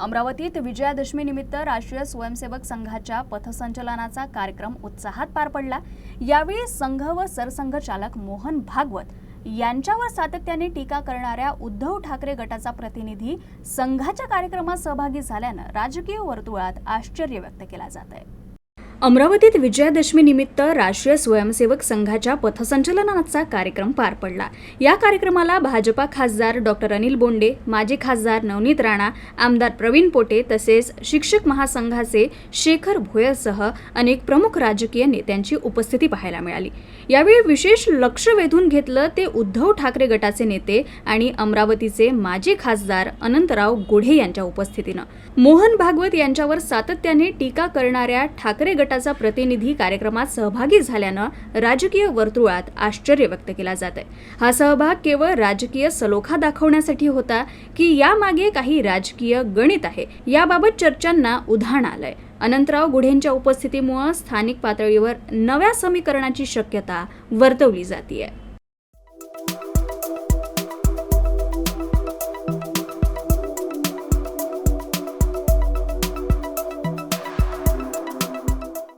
अमरावतीत विजयादशमी निमित्त राष्ट्रीय स्वयंसेवक संघाच्या पथसंचलनाचा कार्यक्रम उत्साहात पार पडला. यावेळी संघ व सरसंघ चालक मोहन भागवत यांच्यावर सातत्याने टीका करणाऱ्या उद्धव ठाकरे गटाचा प्रतिनिधी संघाच्या कार्यक्रमात सहभागी झाल्यानं राजकीय वर्तुळात आश्चर्य व्यक्त केला जात आहे. अमरावतीत विजयादशमी निमित्त राष्ट्रीय स्वयंसेवक संघाच्या पथसंचलनाचा कार्यक्रम पार पडला. या कार्यक्रमाला भाजपा खासदार डॉक्टर अनिल बोंडे माजी खासदार नवनीत राणा आमदार प्रवीण पोटे तसेच शिक्षक महासंघाचे शेखर भोयरसह अनेक प्रमुख राजकीय नेत्यांची उपस्थिती पाहायला मिळाली. यावेळी विशेष लक्ष वेधून घेतलं ते उद्धव ठाकरे गटाचे नेते आणि अमरावतीचे माजी खासदार अनंतराव गोढे यांच्या उपस्थितीनं. मोहन भागवत यांच्यावर सातत्याने टीका करणाऱ्या ठाकरे गटाचा प्रतिनिधी कार्यक्रमात सहभागी झाल्यानं राजकीय वर्तुळात आश्चर्य व्यक्त केला जात आहे हा सहभाग केवळ राजकीय सलोखा दाखवण्यासाठी होता की यामागे काही राजकीय गणित आहे. याबाबत चर्चांना उधाण आलंय. अनंतराव गुढेंच्या उपस्थितीमुळे स्थानिक पातळीवर नव्या समीकरणाची शक्यता वर्तवली जाते